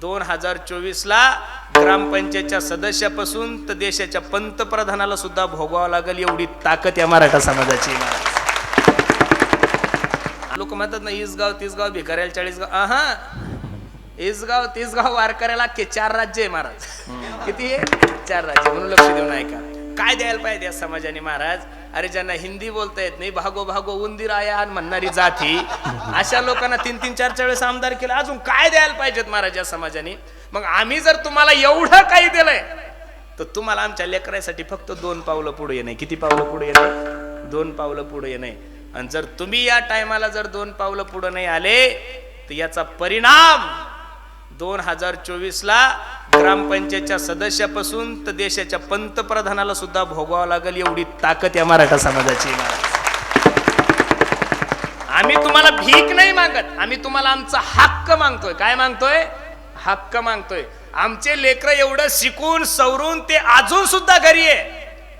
दोन हजार चोवीस ला ग्रामपंचायतच्या सदस्यापासून तर देशाच्या पंतप्रधानाला सुद्धा भोगावं लागेल एवढी ताकद या मराठा समाजाची. आहे महाराज लोक म्हणतात ना इसगाव तिसगाव भिकाऱ्याला चाळीस गाव. हा इसगाव तिसगाव वारकऱ्याला के चार राज्य आहे महाराज. किती आहे? चार राज्य. म्हणून लक्ष देऊन ऐका. काय द्यायला पाहिजे या समाजाने महाराज? अरे ज्यांना हिंदी बोलता येत नाही भागो भागो उंदीर आया आणि म्हणणारी जाती. अशा लोकांना तीन तीन चार चार वेळेस आमदार केला. अजून काय द्यायला पाहिजेत महाराज या समाजाने? मग आम्ही जर तुम्हाला एवढं काही दिलंय तर तुम्हाला आमच्या लेकरासाठी फक्त दोन पावलं पुढे येणे किती पावलं पुढे येणे दोन पावलं पुढे येणे आणि जर तुम्ही या टायमाला जर दोन पावलं पुढे नाही आले तर याचा परिणाम दोन हजार चोवीस ला ग्रामपंचायतच्या सदस्यापासून तर देशाच्या पंतप्रधानाला सुद्धा भोगावं लागेल एवढी ताकद या मराठा समाजाची. आम्ही तुम्हाला भीक नाही मागत. आम्ही तुम्हाला आमचा हक्क मागतोय. काय मागतोय? हक्क मागतोय. आमचे लेकर एवढं शिकून सवरून ते अजून सुद्धा घरी आहे.